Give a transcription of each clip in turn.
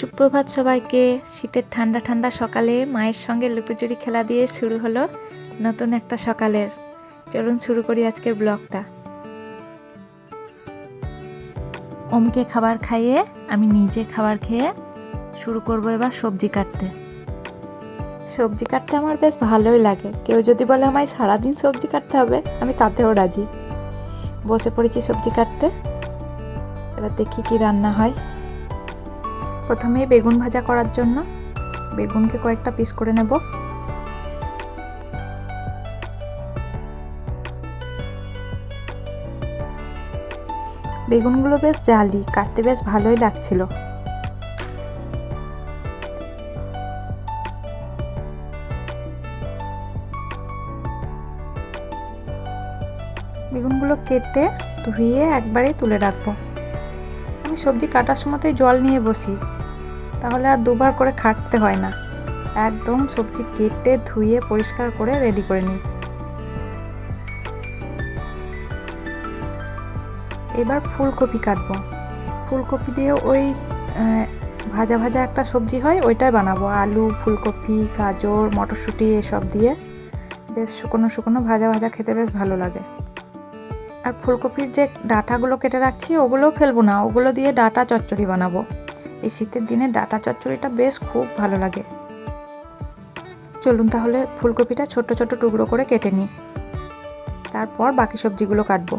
সুপ্রভাত সবাইকে। শীতের ঠান্ডা ঠান্ডা সকালে মায়ের সঙ্গে লুকোচুরি খেলা দিয়ে শুরু হলো নতুন একটা সকালের। চলুন শুরু করি আজকের ব্লগটা। ওমকে খাবার খাইয়ে আমি নিজে খাবার খেয়ে শুরু করব এবার সবজি কাটতে। সবজি কাটতে আমার বেশ ভালোই লাগে। কেউ যদি বলে আমায় সারাদিন সবজি কাটতে হবে, আমি তাতেও রাজি। বসে পড়েছি সবজি কাটতে। এবার দেখি কি রান্না হয়। প্রথমেই বেগুন ভাজা করার জন্য বেগুনকে কয়েকটা পিস করে নেব। বেগুনগুলো বেশ জালি, কাটতে বেশ ভালোই লাগছিল। বেগুনগুলো কেটে ধুয়ে একবারেই তুলে রাখব। সবজি কাটার সময়তেই জল নিয়ে বসি। তাহলে আর দুবার করে খাটতে হয় না। একদম সবজি কেটে ধুয়ে পরিষ্কার করে রেডি করে নিই। এবার ফুলকপি কাটবো। ফুলকপি দিয়ে ওই ভাজা ভাজা একটা সবজি হয়, ওইটাই বানাবো। আলু, ফুলকপি, গাজর, মটরশুঁটি, এসব দিয়ে। বেশ শুকনো শুকনো ভাজা ভাজা খেতে বেশ ভালো লাগে। আর ফুলকপির যে ডাঁটাগুলো কেটে রাখছি, ওগুলোও ফেলব না। ওগুলো দিয়ে ডাটা চচ্চড়ি বানাবো। এই শীতের দিনে ডাটা চচ্চড়িটা বেশ খুব ভালো লাগে। চলুন তাহলে ফুলকপিটা ছোট ছোট টুকরো করে কেটে নিই। তারপর বাকি সবজিগুলো কাটবো।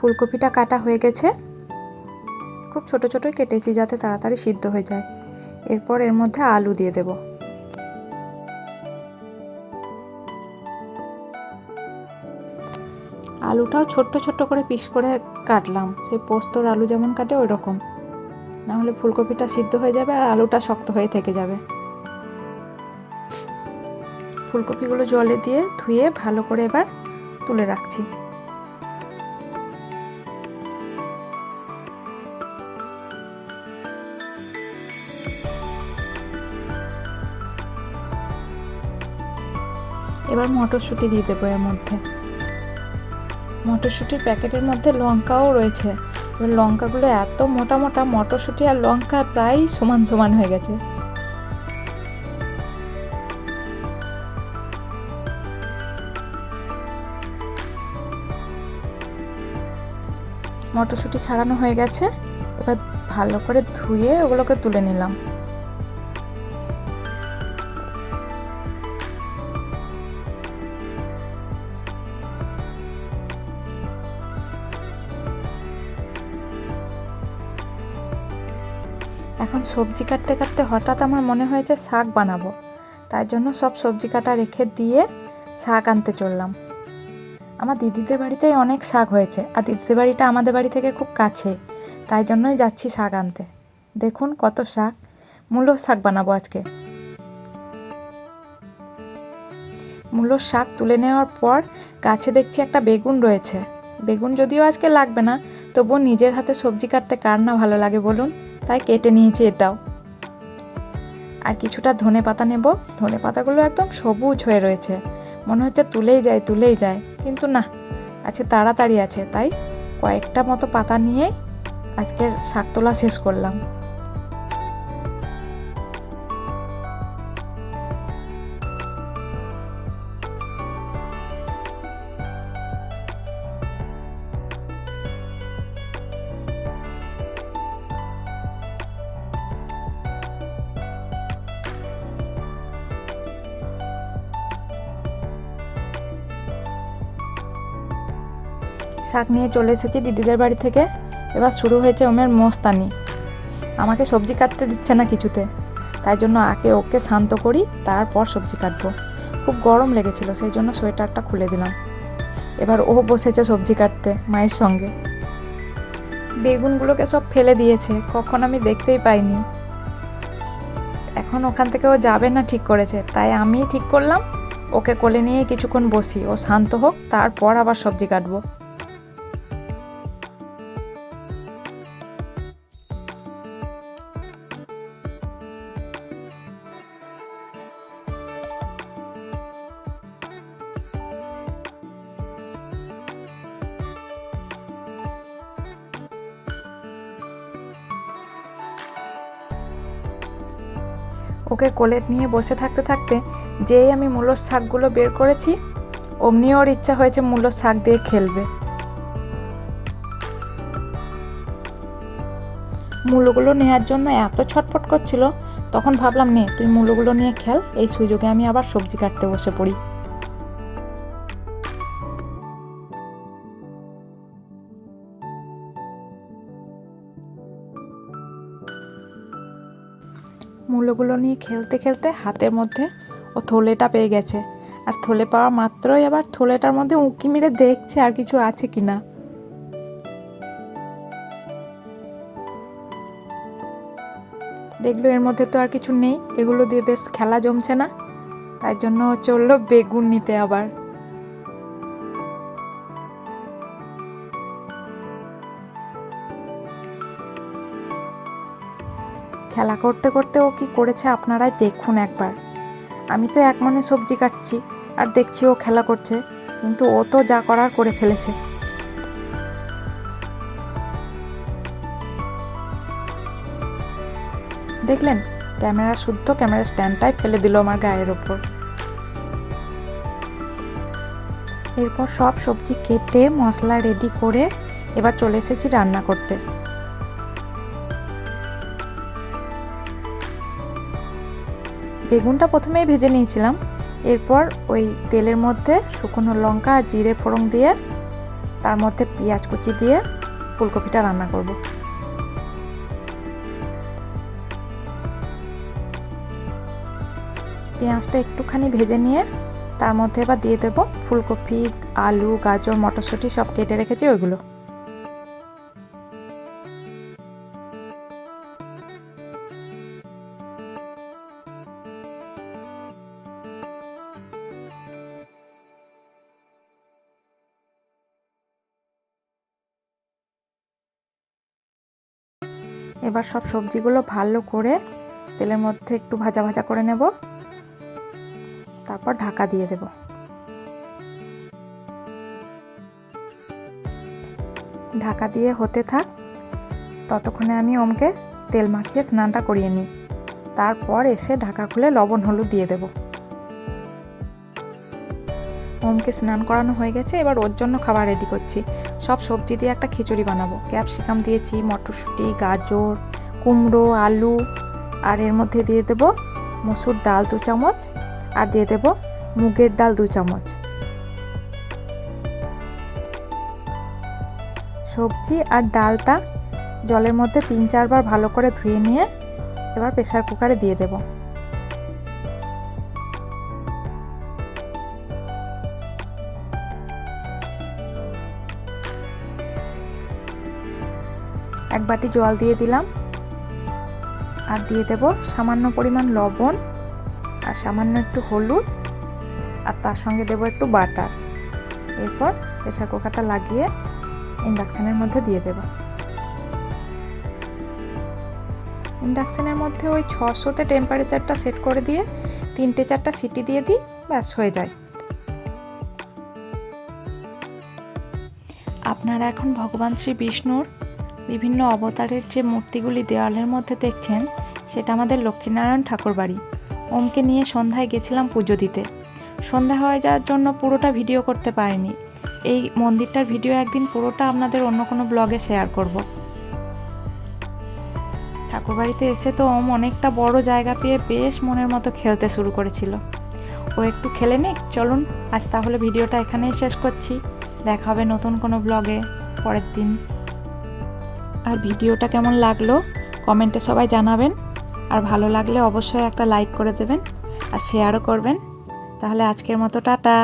ফুলকপিটা কাটা হয়ে গেছে। খুব ছোট ছোটোই কেটেছি যাতে তাড়াতাড়ি সিদ্ধ হয়ে যায়। এরপর এর মধ্যে আলু দিয়ে দেব। আলুটাও ছোট্ট ছোট্ট করে পিস করে কাটলাম। সেই পোস্তর আলু যেমন কাটে ওই রকম নাহলে ফুলকপিটা সিদ্ধ হয়ে যাবে আর আলুটা শক্ত হয়ে থেকে যাবে। ফুলকপিগুলো জলে দিয়ে ধুয়ে ভালো করে এবার তুলে রাখছি। এবার মটরশুঁটি দিয়ে দেবো এর মধ্যে। মটরশুঁটির প্যাকেটের মধ্যে লঙ্কাও রয়েছে। এবার লঙ্কাগুলো এত মোটা মোটা, মটরশুঁটি আর লঙ্কা প্রায় সমান সমান হয়ে গেছে। মটরশুঁটি ছাড়ানো হয়ে গেছে। এবার ভালো করে ধুয়ে ওগুলোকে তুলে নিলাম। এখন সবজি কাটতে কাটতে হঠাৎ আমার মনে হয়েছে শাক বানাবো। তাই জন্য সব সবজি কাটা রেখে দিয়ে শাক আনতে চললাম। আমার দিদিদের বাড়িতে অনেক শাক হয়েছে আর দিদিদের বাড়িটা আমাদের বাড়ি থেকে খুব কাছে, তাই জন্যই যাচ্ছি শাক আনতে। দেখুন কত শাক, মূলো শাক বানাবো আজকে। মূলোর শাক তুলে নেওয়ার পর গাছে দেখছি একটা বেগুন রয়েছে। বেগুন যদিও আজকে লাগবে না, তবুও নিজের হাতে সবজি কাটতে কার না ভালো লাগে বলুন। তাই কেটে নিয়েছি এটাও। আর কিছুটা ধনে পাতা নেব। ধনে পাতাগুলো একদম সবুজ হয়ে রয়েছে। মনে হচ্ছে তুলেই যায় তুলেই যায়। কিন্তু না আছে তাড়াতাড়ি আছে। তাই কয়েকটা মতো পাতা নিয়ে আজকের শাক তোলা শেষ করলাম। শাক নিয়ে চলে এসেছি দিদিদের বাড়ি থেকে। এবার শুরু হয়েছে ওমের মস্তানি। আমাকে সবজি কাটতে দিচ্ছে না কিছুতে। তাই জন্য আগে ওকে শান্ত করি, তারপর সবজি কাটবো। খুব গরম লেগেছিল, সেই জন্য সোয়েটারটা খুলে দিলাম। এবার ও বসেছে সবজি কাটতে, মায়ের সঙ্গে। বেগুনগুলোকে সব ফেলে দিয়েছে, কখন আমি দেখতেই পাইনি। এখন ওখান থেকে ও যাবে না ঠিক করেছে, তাই আমি ঠিক করলাম। ওকে কোলে নিয়ে কিছুক্ষণ বসি, ও শান্ত হোক, তারপর আবার সবজি কাটবো। ওকে কোলে নিয়ে বসে থাকতে থাকতে যেই আমি মূলোর শাকগুলো বের করেছি, অমনি ওর ইচ্ছা হয়েছে মূলোর শাক দিয়ে খেলবে। মূলগুলো নেওয়ার জন্য এত ছটফট করছিল, তখন ভাবলাম, নে, তুই মূলগুলো নিয়ে খেল, এই সুযোগে আমি আবার সবজি কাটতে বসে পড়ি। মূলোগুলো নিয়ে খেলতে খেলতে হাতের মধ্যে ও থলেটা পেয়ে গেছে। আর থলে পাওয়া মাত্রই আবার থলেটার মধ্যে উঁকি মেরে দেখছে আর কিছু আছে কি না দেখল এর মধ্যে তো আর কিছু নেই, এগুলো দিয়ে বেশ খেলা জমছে না। তাই জন্য চলল বেগুন নিতে আবার। খেলা করতে করতে ও কি করেছে আপনারাই দেখুন একবার। আমি তো এক মনে সবজি কাটছি আর দেখছি ও খেলা করছে, কিন্তু ও তো যা করার করে ফেলেছে। দেখলেন, ক্যামেরা শুদ্ধ, ক্যামেরা স্ট্যান্ডটাই ফেলে দিল আমার গায়ের ওপর। এরপর সব সবজি কেটে, মশলা রেডি করে এবার চলে এসেছি রান্না করতে। বেগুনটা প্রথমেই ভেজে নিয়েছিলাম। এরপর ওই তেলের মধ্যে শুকনো লঙ্কা আর জিরে, ফোড়ন দিয়ে, তার মধ্যে পেঁয়াজ কুচি দিয়ে ফুলকপিটা রান্না করব। পেঁয়াজটা একটুখানি ভেজে নিয়ে তার মধ্যে এবার দিয়ে দেবো ফুলকপি, আলু, গাজর, মটরশুঁটি সব কেটে রেখেছি ওইগুলো। এবার সব সবজিগুলো ভালো করে তেলের মধ্যে একটু ভাজা ভাজা করে নেব। তারপর ঢাকা দিয়ে দেব। ঢাকা দিয়ে হতে থাক, ততক্ষণে আমি ওমকে তেল মাখিয়ে স্নানটা করিয়ে নিই। তারপর এসে ঢাকা খুলে লবণ, হলুদ দিয়ে দেব। ওমকে স্নান করানো হয়ে গেছে, এবার ওর জন্য খাবার রেডি করছি। সব সবজি দিয়ে একটা খিচুড়ি বানাবো। ক্যাপসিকাম দিয়েছি, মটরশুঁটি, গাজর, কুমড়ো, আলু, আর এর মধ্যে দিয়ে দেব মসুর ডাল দু চামচ, আর দিয়ে দেব মুগের ডাল দু চামচ। সবজি আর ডালটা জলের মধ্যে তিন চারবার ভালো করে ধুয়ে নিয়ে এবার প্রেসার কুকারে দিয়ে দেবো। এক বাটি জল দিয়ে দিলাম। আর দিয়ে দেব সামান্য পরিমাণ লবণ আর সামান্য একটু হলুদ আর তার সঙ্গে দেব একটু বাটার। এরপর প্রেশার কুকারটা লাগিয়ে ইন্ডাকশানের মধ্যে দিয়ে দেব। ইন্ডাকশানের মধ্যে ওই ছশোতে টেম্পারেচারটা সেট করে দিয়ে তিনটে চারটা সিটি দিয়ে দিই, ব্যাস হয়ে যায়। আপনারা এখন ভগবান শ্রী বিষ্ণুর বিভিন্ন অবতারের যে মূর্তিগুলি দেওয়ালের মধ্যে দেখছেন, সেটা আমাদের লক্ষ্মীনারায়ণ ঠাকুর বাড়ি। ওমকে নিয়ে সন্ধ্যায় গেছিলাম পুজো দিতে। সন্ধ্যা হয়ে যাওয়ার জন্য পুরোটা ভিডিও করতে পারিনি। এই মন্দিরটার ভিডিও একদিন পুরোটা আপনাদের অন্য কোনো ব্লগে শেয়ার করব। ঠাকুরবাড়িতে এসে তো ওম অনেকটা বড় জায়গা পেয়ে বেশ মনের মতো খেলতে শুরু করেছিল। ও একটু খেলে নিক, চলুন, আজ তাহলে ভিডিওটা এখানেই শেষ করছি। দেখা হবে নতুন কোনো ব্লগে। পরের দিন। আর ভিডিওটা কেমন লাগল, কমেন্টে সবাই জানাবেন। আর ভালো লাগলে অবশ্যই একটা লাইক করে দেবেন আর শেয়ারও করবেন। তাহলে আজকের মতো টাটা।